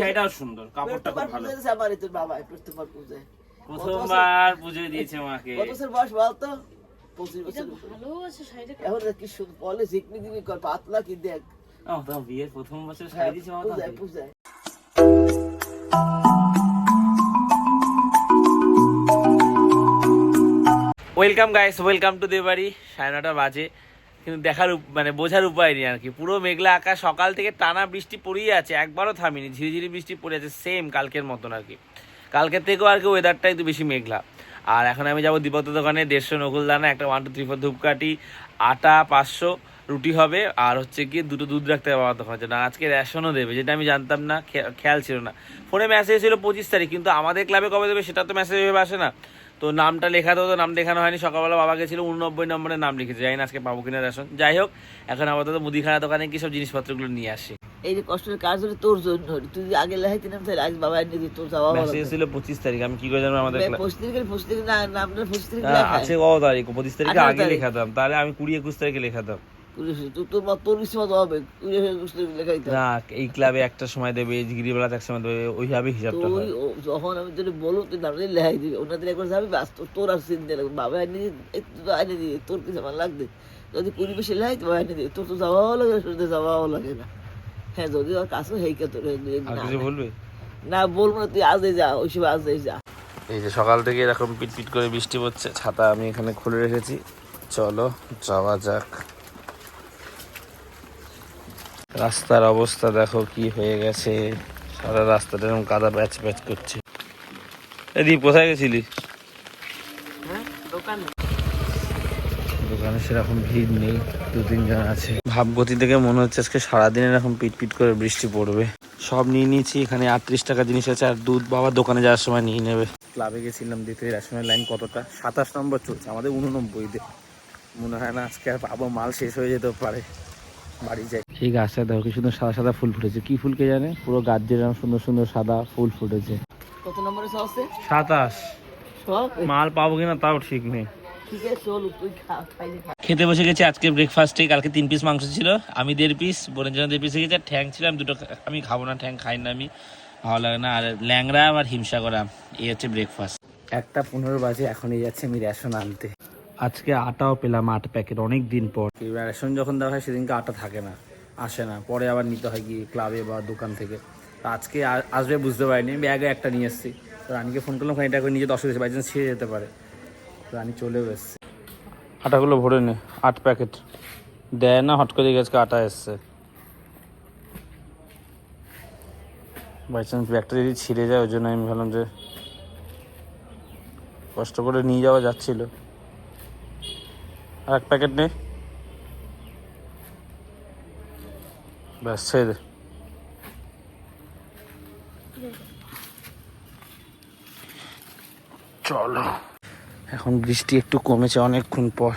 শাড়িটাও সুন্দর কাপড়টা খুব ভালো। আমার তোর বাবা প্রথমবার প্রথমবার পুজো দিয়েছে মাকে। কত বছর বয়স বলতো পঁচিশ বছর। ভালো আছে শাড়িটা এখন কি সুন্দর বলে দিবি কর পাতলা কি দেখ। ও তো বিয়ের প্রথম বছর হ্যাঁ, শাড়ি দিয়েছে মামা পূজায় তোমাকে? পূজায়। ওয়েলকাম গাইস ওয়েলকাম টু দেবাড়ি সাড়ে নটা বাজে। কিন্তু দেখার মানে বোঝার উপায় নেই আর কি পুরো মেঘলা আকাশ, সকাল থেকে টানা বৃষ্টি পড়েই আছে, একবারও থামিনি। ঝিরিঝিরি বৃষ্টি পড়ে আছে সেম কালকের মতন আর কি কালকের থেকেও আর কি ওয়েদারটা একটু বেশি মেঘলা। আর এখন আমি যাব দীপত্ত দোকানে, দেড়শো নকুলদানা, একটা ওয়ান টু থ্রি ফোর ধূপকাঠি, আটা পাঁচশো, রুটি হবে, আর হচ্ছে কি দুটো দুধ রাখতে হবে আমার দোকানের জন্য। আজকে রেশনও দেবে, যেটা আমি জানতাম না খেয়াল ছিল না। ফোনে মেসেজ ছিল পঁচিশ তারিখ, কিন্তু আমাদের ক্লাবে কবে দেবে সেটা তো মেসেজ ভেবে আসে না। তো নামটা লেখাতে হতো নাম দেখানো হয়নি। সকালবেলা বাবা গেছিল উননব্বই নম্বরের নাম লিখেছে। জানি না আজকে পাবো কিনা রেশন। যাই হোক এখন আপাতত মুদিখানা দোকানে কি সব জিনিসপত্রগুলো নিয়ে আসে। এই যে কষ্টের কাজ হলে তোর জন্য। তুই যদি আগে লেখাইতে নাম তাহলে আজ বাবা এনে দিত তোর যাওয়া মেসেজ ছিল পঁচিশ তারিখ আমি কি করে জানব আমাদের ক্লাব পঁচিশ তারিখের পঁচিশ তারিখ না নামটা পঁচিশ তারিখ হ্যাঁ, আছে কত তারিখ? পঁচিশ তারিখে আগে। লেখাতাম। তাহলে আমি কুড়ি একুশ তারিখে লেখাতাম। না এই ক্লাবে একটা সময় দেবে গিরিবেলাতে এক সময় দেবে ওইভাবে হিসাবটা হয়। যখন আমি তোর বলব তুই লেখাই দিবি। ওনাদের একবার যাবি বাস তোর আর চিন্তা লাগবে বাবা এনে দিয়ে একটু তো দিয়ে তোর কিছু আমার লাগবে? যদি পরিবেশে লেখাই তো দিয়ে তোর তো যাওয়াও লাগে শুনতে যাওয়াও লাগে না। হ্যাঁ যদি ওর কাছে হেইকে তোর। বলবে? না বলব না তুই আজই যা ওই সময় আজই যা। এই যে সকাল থেকে এরকম পিট পিট করে বৃষ্টি পড়ছে ছাতা আমি এখানে খুলে রেখেছি। চলো যাওয়া যাক। রাস্তার অবস্থা দেখো কি হয়ে গেছে। সারা রাস্তাটা এরকম কাদা প্যাচ প্যাচ করছে। এদি কোথায় গেছিলি? হ্যাঁ দোকানে। সেরকম ভিড় নেই দু তিনজন আছে। ভাবগতি থেকে মনে হচ্ছে আজকে সারাদিন এরকম পিট পিট করে বৃষ্টি পড়বে। সব নিয়ে নিয়েছি এখানে আটত্রিশ টাকা জিনিস আছে আর দুধ বাবা দোকানে যাওয়ার সময় নিয়ে নেবে। ক্লাবে গেছিলাম দিতে রেশনের লাইন কতটা? সাতাশ নম্বর চলছে আমাদের উননব্বইতে। মনে হয় না আজকে আর পাবো মাল শেষ হয়ে যেতেও পারে। বাড়ি যাই। এই গাছটা দেখো কি সুন্দর সাদা সাদা ফুল ফুটেছে। কি ফুল কে জানে? পুরো গাছ যেরকম সুন্দর সুন্দর সাদা ফুল ফুটেছে। কত নম্বরে সহজে সাতাশ। সব মাল পাবো কিনা তাও ঠিক নেই। ঠিক আছে চল তুই খা খাইলে খা। খেতে বসে গেছি আজকে ব্রেকফাস্টে কালকে তিন পিস মাংস ছিল আমি দেড় পিস বোনের জন্য দেড় পিস গেছি আর ঠ্যাং ছিল আমি দুটো আমি খাব না ঠ্যাং খাই না আমি ভালো লাগে না আর ল্যাংড়া আর হিমসা করা এই হচ্ছে ব্রেকফাস্ট একটা পনেরো বাজে এখনই যাচ্ছে আমি রেশন আনতে। আজকে আটাও পেলাম আট প্যাকেট অনেক দিন পর। এবার রেশন যখন দেওয়া হয় সেদিনকে আটা থাকে না। আসে না। পরে আবার নিতে হয় গিয়ে ক্লাবে বা দোকান থেকে। আজকে আসবে বুঝতে পারিনি। ব্যাগে একটা নিয়ে এসেছি। তো রানীকে ফোন করলাম এটা করে নিজে দশ হয়েছে বাই চান্স ছিঁড়ে যেতে পারে। রানী চলেও এসছে। আটাগুলো ভরে নে, আট প্যাকেট। দেয় না, হট করে আজকে আটা এসছে। বাই চান্স ব্যাগটা যদি ছিঁড়ে যায়, ওই জন্য আমি ভাবলাম যে কষ্ট করে নিয়ে যাওয়া যাচ্ছিল। আর এক প্যাকেট নে। ব্যাস ছেড়ে দে চলো। এখন বৃষ্টি একটু কমেছে অনেকক্ষণ পর।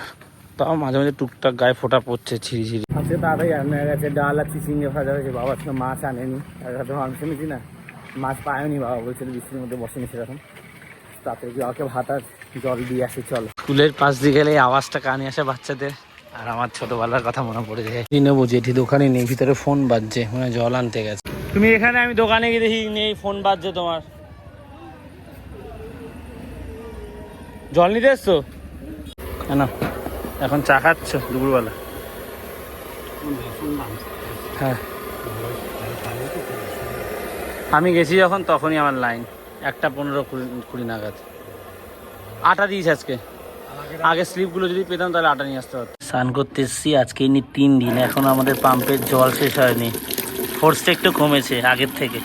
তাও মাঝে মাঝে টুকটাক গায়ে ফোঁটা পড়ছে ছিঁড়ি ছিঁড়ি। আজকে তাড়াতাড়ি হয়ে গেছে ডাল আর চিচিঙ্গে ভাজা হয়েছে বাবা আজকে মাছ আনেনি। হয়তো মাংস নিয়েছি না? মাছ পায়নি বাবা বলছিল বৃষ্টির মধ্যে বসে বসেনি সেরকম। তাতে কি আমাকে ভাত আর জল দিয়ে আসি চলো। স্কুলের পাশ দিয়ে গেলে এই আওয়াজটা কানে আসে বাচ্চাদের। আর আমার ছোটবেলার কথা মনে পড়ে যায়। নেব জেঠি দোকানে নেই ভিতরে ফোন বাজছে মানে জল আনতে গেছে। তুমি এখানে আমি দোকানে গিয়ে দেখি নেই ফোন বাজছে তোমার। জল নিতে এসছো? কেন? এখন চা খাচ্ছ দুপুরবেলা? হ্যাঁ। আমি গেছি যখন তখনই আমার লাইন। একটা পনেরো কুড়ি কুড়ি নাগাদ। আটা দিয়েছে আজকে। আগে স্লিপগুলো যদি পেতাম তাহলে আটা নিয়ে আসতে হতো স্নান করতে এসেছি আজকে ইনি তিন দিন এখন আমাদের পাম্পের জল শেষ হয়নি। ফোর্সটা একটু কমেছে আগের থেকে।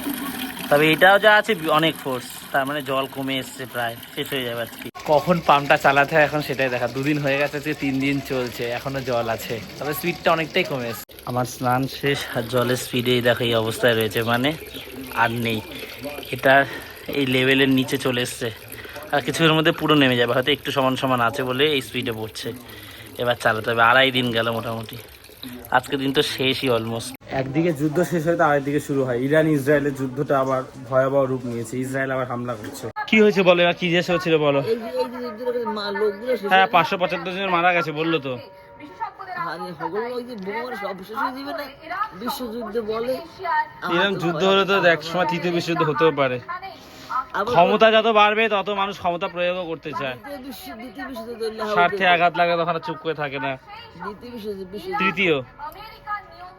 তবে এটাও যা আছে অনেক ফোর্স তার মানে জল কমে এসছে প্রায় শেষ হয়ে যাবে আজকে। কখন পাম্পটা চালাতে হয় এখন সেটাই দেখা। দুদিন হয়ে গেছে আজকে তিন দিন চলছে এখনও জল আছে। তবে স্পিডটা অনেকটাই কমে এসছে। আমার স্নান শেষ আর জলের স্পিডেই দেখো এই অবস্থায় রয়েছে মানে আর নেই। এটা এই লেভেলের নিচে চলে এসছে। আর কিছুক্ষণের মধ্যে পুরো নেমে যাবে হয়তো একটু সমান সমান আছে বলে এই স্পিডে পড়ছে এবার চালাতে হবে আড়াই দিন গেল মোটামুটি। আজকের দিন তো শেষই অলমোস্ট একদিকে যুদ্ধ শেষ হয় তো আরেকদিকে শুরু হয়। ইরান ইসরায়েলের যুদ্ধটা আবার ভয়াবহ রূপ নিয়েছে। ইসরায়েল আবার হামলা করছে। কি হয়েছে বলো এবার কি জিজ্ঞাসা হচ্ছিল বলো? শেষ হ্যাঁ পাঁচশো পঁচাত্তর জন মারা গেছে বলল তো। হগল ওই যে বোমার সব শেষ যাবে না। বিশ্বযুদ্ধ এরকম যুদ্ধ হলে তো। এক সময় তৃতীয় বিশ্বযুদ্ধ হতেও পারে। ক্ষমতা যত বাড়বে তত মানুষ ক্ষমতা প্রয়োগও করতে চায়। স্বার্থে আঘাত লাগে তখন চুপ করে থাকে না। তৃতীয়।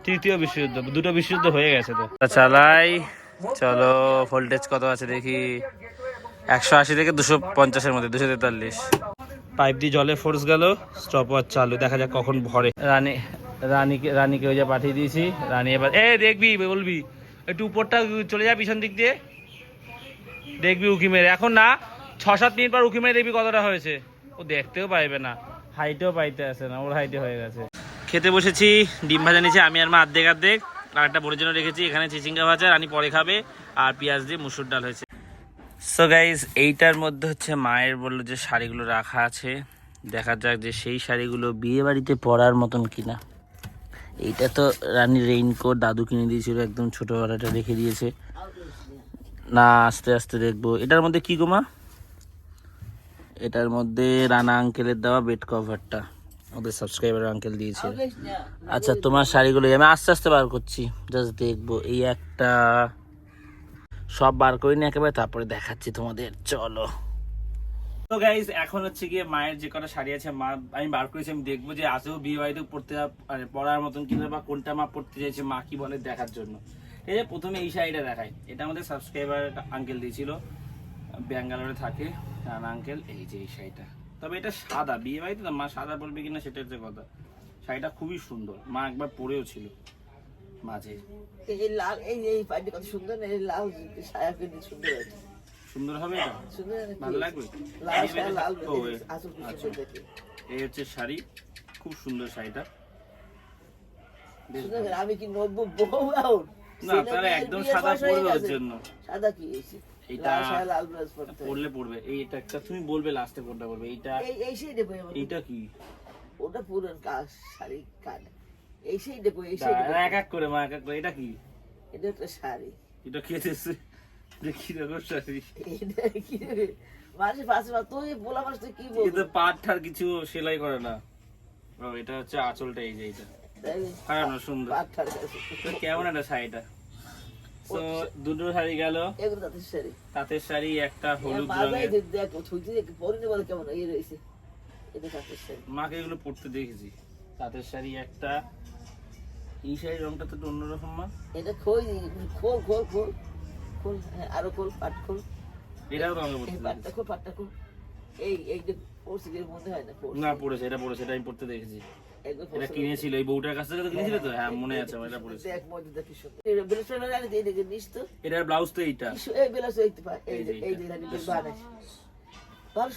তৃতীয় বিশ্বযুদ্ধ। দুটো বিশ্বযুদ্ধ হয়ে গেছে তো। চালাই। চলো ভোল্টেজ কত আছে দেখি। একশো আশি থেকে দুশো পঞ্চাশের মধ্যে দুশো তেতাল্লিশ। পাইপ দিয়ে জলে ফোর্স গেল। স্টপ ওয়াচ চালু। দেখা যাক কখন ভরে। রানী রানীকে রানীকে ওই যে পাঠিয়ে দিয়েছি। রানী এবার এ দেখবি বলবি। একটু উপরটা চলে যা পিছন দিক দিয়ে। দেখবি উকি মেরে। এখন না ছ সাত মিনিট পর উকি মেরে দেখবি কতটা হয়েছে। ও দেখতেও পাইবে না, হাইটেও পাইতে আসে না, ওর হাইটে হয়ে গেছে। খেতে বসেছি, ডিম ভাজা নিয়েছি, আমি আর মা আর্ধেক আর্ধেক আর একটা বোনের জন্য রেখেছি, এখানে চিচিঙ্গা ভাজা, রানী পরে খাবে, আর পেঁয়াজ দিয়ে মুসুর ডাল হয়েছে। সো গাইজ এইটার মধ্যে হচ্ছে মায়ের বলল যে শাড়িগুলো রাখা আছে, দেখা যাক যে সেই শাড়িগুলো বিয়ে বাড়িতে পরার মতন কিনা। এইটা তো রানী রেইনকোট দাদু কিনে দিয়েছিল, একদম ছোটোবেলাটা রেখে দিয়েছে। না, আস্তে আস্তে দেখব। এটার মধ্যে কি গোমা এটার মধ্যে রানা আঙ্কেলের দেওয়া বেড কভারটা ওদের সাবস্ক্রাইবার আঙ্কেল দিয়েছে। আচ্ছা তোমার শাড়িগুলো আমি আস্তে আস্তে বার করছি। জাস্ট দেখব। এই একটা সব বার করে নি একেবারে, তারপরে দেখাচ্ছি তোমাদের। চলো। তো গাইজ এখন হচ্ছে গিয়ে মায়ের যে কটা শাড়ি আছে, মা, আমি বার করেছি, আমি দেখব যে আজও বিয়ে বাড়িতে পড়তে মানে পড়ার মতন কিনা বা কোনটা মা পড়তে চাইছে, মা কি বলে দেখার জন্য। এই যে প্রথমে এই শাড়িটা দেখাই এটা আমাদের সাবস্ক্রাইবার আঙ্কেল দিয়েছিল। ব্যাঙ্গালোরে থাকে আর আঙ্কেল এই যে এই শাড়িটা। তবে এটা সাদা বিয়ে বাড়িতে মা সাদা বলবে কিনা সেটা হচ্ছে কথা। শাড়িটা খুবই সুন্দর মা একবার পরেও ছিল মাঝে। এই যে লাল এই এই পাইটি কত সুন্দর এই লাল সায়া কিন্তু সুন্দর আছে সুন্দর হবে এটা? সুন্দর না ভালো লাগবে? লাল সায়া লাল আসল কি আচ্ছা। দেখে। এই হচ্ছে শাড়ি খুব সুন্দর শাড়িটা। আমি কি নব্বই বউ আউট না তাহলে একদম সাদা পড়বে ওর জন্য। সাদা কি এটা লাল ব্লাউজ পরতে পড়লে পড়বে এই এটা একটা তুমি বলবে লাস্টে কোনটা পড়বে এইটা এই এই সেই দেখো এবার। কি? ওটা পুরন কাজ শাড়ি কাট এই সেই দেখো এই সেই এক এক করে মা এক এক করে। এটা কি? এটা একটা শাড়ি। এটা খেতেছে দেখি শাড়ি। এটা কি? রে পাশে পা তুই বলা তুই কি পাট ঠার কিছু সেলাই করে না। এটা হচ্ছে আঁচলটা এই যে এইটা। তাই সুন্দর। পাট ঠাড় আছে। তো কেমন একটা শাড়িটা? তো দুটো শাড়ি গেল। এগুলো তাদের শাড়ি। তাঁতের শাড়ি একটা হলুদ রঙের। দেখ থুইতে দেখ পরিনি বলে কেমন ইয়ে রয়েছে। এটা তাদের শাড়ি। মাকে এগুলো পরতে দেখেছি। তাঁতের শাড়ি একটা। এই শাড়ির রংটা তো অন্যরকম মা। এটা খোল খোল খোল খোল। খোল হ্যাঁ আরও খোল পাট খোল। এটাও তো আমাকে এই পরতে খোল পাটটা খোল। এই এই মধ্যে হয় না না পড়েছে এটা পড়েছে এটা আমি পড়তে দেখেছি। এটা কিনেছিল এই বউটার কাছ থেকে কিনেছিল তো? হ্যাঁ মনে আছে আমার এটা পড়েছে। কি দেখে নিস তো। এটার ব্লাউজ তো এইটা। এই বেলাস এই যে যে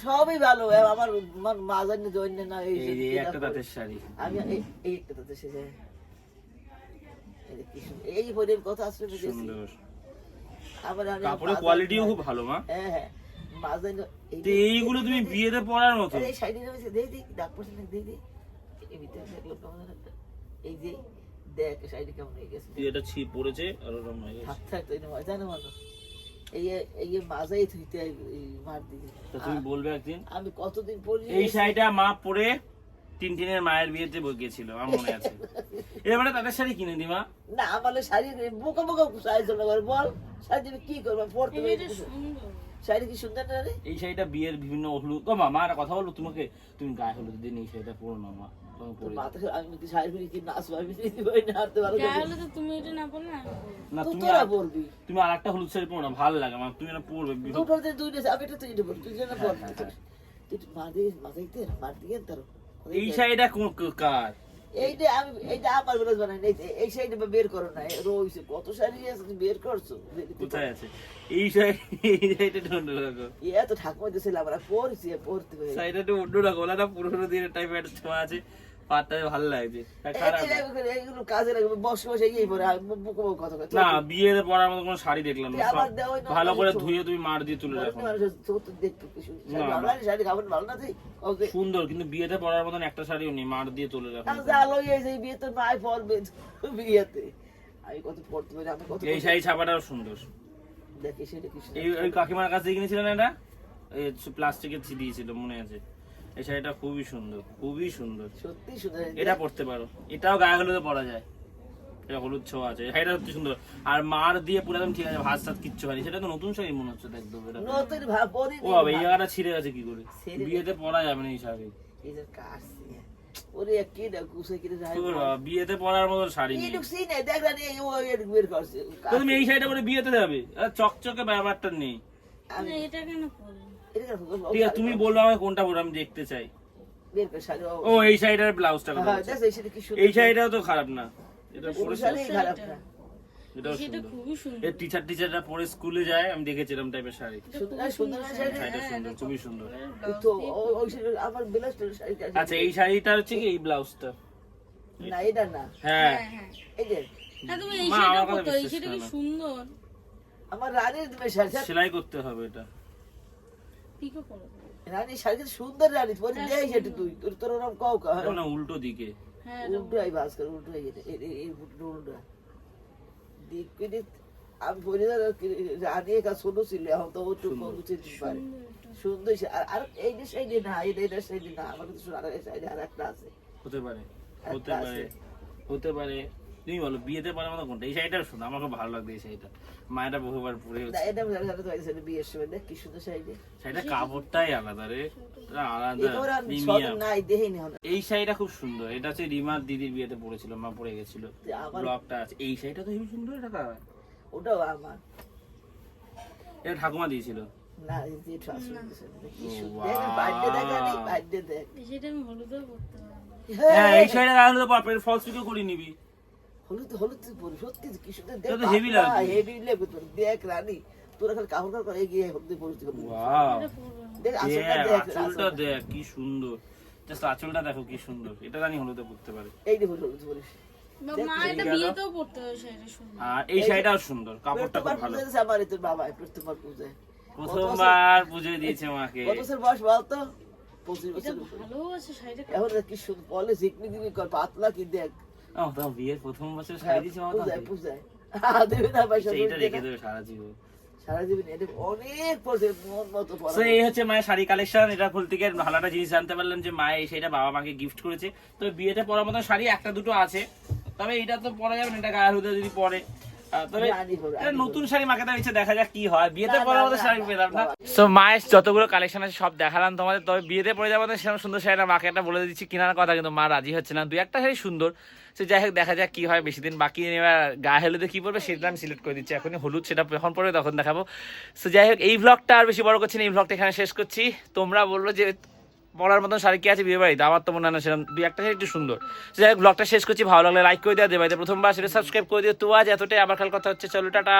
সবই ভালো আমার আমার মা জানি জন্য না এই যে একটা। তাঁতের শাড়ি। আমি এই একটা তাতে সে যায় এই কথা আসলে সুন্দর। আবার কাপড়ের কোয়ালিটিও খুব ভালো মা। হ্যাঁ হ্যাঁ। এইগুলো তুমি বিয়েতে পরার মতো। এই সাইডে নেমেছে দেই দেই ডাক পড়ছে না দেই দেই। এই ভিতরে দেখল কেমন এই যে দেখ সাইডে কেমন হয়ে গেছে। তুই এটা ছি পড়েছে আর ওরকম হয়ে গেছে। থাক থাক তো এটা জানো মানুষ এই এই মাজাই থইতে মার দিদি তো তুমি বলবে একদিন? আমি কতদিন পরে এই শাড়িটা মা পরে তিনটিনের মায়ের বিয়েতে গিয়েছিল আমার মনে আছে। মানে তাদের শাড়ি কিনে দি মা। না আমার শাড়ি বোকা বোকা বল শাড়ি কি করব? পড়তে শাড়ি কি সুন্দর না রে? এই শাড়িটা বিয়ের বিভিন্ন হলুদ। ও মা মা একটা কথা বলল তোমাকে তুমি গায়ে হলুদ দিন এই শাড়িটা পরো না মা। তুমি আমি কি শাড়ি পরি কি না না। তাহলে তুমি এটা না বল না না তুমি আর- পরবি। তুমি আর হলুদ শাড়ি পরো না ভালো লাগে মা। তুমি এটা পরবে দুটোর যে দুই ড্রেস আমি এটা তুই এটা পর তুই যেন পর তুই মার দিয়ে মাথায় দিয়ে মার দিয়ে তার এই শাড়িটা কোন- কার? এইটা আমি এইটা আমার ব্লাউজ বানাই নাই এই সাইডে বের করো না রয়েছে কত সারি আছে তুমি বের করছ? কোথায় আছে? এই সাইড এই শাড়িটা একটু অন্যরকম এ তো ঠাকুমা দিয়েছিল আমরা পড়ছি পড়তে সাইডে ঢন্ডু অন্যরকম ওটা পুরোনো দিনের টাইপের ছোঁয়া আছে। ভালো লাগছে না। কাজে লাগবে বসে বসে ইয়ে পরে কথা না বিয়েতে পরার মতো কোনো শাড়ি দেখলাম না। ভালো করে ধুয়ে তুমি মার দিয়ে তুলে রাখো সুন্দর। কিন্তু বিয়েতে পরার মতন একটা শাড়িও নেই মার দিয়ে তুলে রাখো আলো এই বিয়েতে। আমি কত পড়তে পারি আমি কত এই শাড়ি ছাপাটাও সুন্দর। দেখি সেটা কি এই কাকিমার কাছে কিনেছিলেন এটা? এই প্লাস্টিকের ছি দিয়েছিল মনে আছে। এই শাড়িটা খুবই সুন্দর খুবই সুন্দর। সত্যি সুন্দর এটা পড়তে পারো। এটাও গায়ে হলুদে পরা যায়। এটা হলুদ ছোঁয়া আছে। শাড়িটা সত্যি সুন্দর। আর মার দিয়ে পুরো একদম ঠিক আছে ভাত সাত কিচ্ছু হয়নি। সেটা তো নতুন শাড়ি মনে হচ্ছে একদম এটা নতুন ভাব ও বাবা এই জায়গাটা ছিঁড়ে গেছে কি করে? বিয়েতে পরা যাবে না এই শাড়ি। এই যে ওরে কি না কুসে কি বিয়েতে পরার মতো শাড়ি নেই। এই না দেখ না ও এর বের করছে। তুমি এই শাড়িটা পরে বিয়েতে যাবে? আর চকচকে ব্যাপারটা নেই। আমি এটা কেন পরবো? ঠিক আছে তুমি বলল আমাকে কোনটা পরে আমি দেখতে চাই। ও। এই শাড়িটার ব্লাউজটা হ্যাঁ এই শাড়ি কি সুন্দর। এই শাড়িটাও তো খারাপ না। এটা কোনো পরে শাড়ি। খারাপ না। এটাও সেটা সুন্দর। খুবই সুন্দর। এই টিচার টিচাররা পরে স্কুলে যায় আমি দেখেছি এরকম টাইপের শাড়ি। সুন্দর সুন্দর না শাড়ি। শাড়িটা সুন্দর খুবই সুন্দর। তো ও- ওই শাড়ি আমার বিলাস শাড়ি আচ্ছা এই শাড়িটা হচ্ছে কি? এই ব্লাউজটা। না এটা না। হ্যাঁ। হ্যাঁ হ্যাঁ। এই যে। আমার রানীর সেলাই করতে হবে এটা। পিকো করো রানী শাড়ি সুন্দর রানী পরে দেয় সেটা তুই। তোর তোর ওরকম কাউ কা। না উল্টো দিকে। হ্যাঁ উল্টো আই বাস করে উল্টো হয়ে গেছে এই উল্টো উল্টো। দিক করে আমি পরে রানী একা ছোট ছিল এখন তো ও তো বুঝতে পারে। সুন্দর আর আর এই যে সাইডে না এই যে সাইডে না আমার কিন্তু আর সাইডে আর একটা আছে। হতে পারে হতে একটা পারে আছে। হতে পারে। তুমি বলো বিয়েতে পরে মতো কোনটা? এই শাড়িটা সুন্দর আমার খুব ভালো লাগবে এই শাড়িটা। মায়েরা বহুবার পরে এটা বিয়ের সময় কি সুন্দর শাড়িটা। কাপড়টাই আলাদা রে আলাদা নাই দেখিনি এই শাড়িটা খুব সুন্দর এটা হচ্ছে রিমার দিদির বিয়েতে পড়েছিল মা পরে গেছিল। আমার ব্লগটা আছে। এই শাড়িটা তো হেবি সুন্দর এটা কার? ওটাও আমার। এটা ঠাকুমা দিয়েছিল। না এই কি সুন্দর। দেখ বার্থডে দেখ আরে বার্থডে দেখ। এই আমি হলুদেও হ্যাঁ এই শাড়িটা গায়ে হলুদ পর ফলস পিকও করে নিবি। হলুদ হলুদ পরি সত্যি কি দেখ heavy লাগবে। হেভি লাগবে তোর দেখ রানী তোরা খালি কাপড় কাপড় এগিয়ে হলুদ পরিস্থিতি করবি। দেখ আসলটা দেখ, দেখ আসলটা। দেখ কি সুন্দর। জাস্ট আঁচলটা দেখো কি সুন্দর। এটা জানি হলুদে পড়তে পারে। এই দেখো হলুদ পরিস বা মা এটা বিয়েতেও পরতে হয় শাড়িটা সুন্দর। আর এই শাড়িটাও সুন্দর কাপড়টা খুব ভালো। তোর বাবা প্রথমবার পূজায়। প্রথমবার পুজো দিয়েছে মাকে। কত বছর বয়স বলতো? পঁচিশ বছর ভালো আছে শাড়িটা। এখন কি সুন্দর বলে ঝিকমি কর পাতলা কি দেখ। তো বিয়ের প্রথম বছর শাড়ি দিয়েছে মা পূজায় পূজায় দেবে না পয়সা এইটা রেখে দেবে সারা জীবন সারা জীবন এটা অনেক পড়ছে মন মতো পড়া তো এই হচ্ছে মায়ের শাড়ি কালেকশন এটা ফুল থেকে ভালো একটা জিনিস জানতে পারলাম যে বাবা মাকে গিফট করেছে তো বিয়েতে পরার মতো শাড়ি একটা দুটো আছে তবে এটা তো পরা যাবে না এটা গায়ে হতে যদি পরে তবে রানী হবে, এটা রানী নতুন শাড়ি মাকে তো দেখা যাক কি হয়। বিয়েতে না, পরার না, মতো না, শাড়ি পেলাম না। সো মায়ের যতগুলো কালেকশন আছে সব দেখালাম তোমাদের। তবে বিয়েতে পরে যাব সেরকম সুন্দর শাড়িটা মাকে একটা বলে দিচ্ছি কেনার কথা কিন্তু মা রাজি হচ্ছে না। দুই একটা শাড়ি সুন্দর। সে যাই হোক দেখা যাক কি হয় বেশি দিন বাকি এবার গায়ে হলুদে কি পড়বে সেটা আমি সিলেক্ট করে দিচ্ছি। এখনই হলুদ সেটা যখন পড়বে তখন দেখাবো। সো যাই হোক এই ব্লগটা আর বেশি বড় করছি না এই ব্লগটা এখানে শেষ করছি। তোমরা বলল যে পড়ার মতন শাড়ি কি আছে বিয়ে বাড়িতে? আমার তো মনে হয় না সেরকম দুই একটা শাড়ি একটু সুন্দর। যাই হোক ব্লগটা শেষ করছি, ভালো লাগলে লাইক করে দেওয়া দেবে প্রথমবার, সেটা সাবস্ক্রাইব করে দিও। তো আজ এতটাই, আবার কাল কথা হচ্ছে, চলো, টাটা।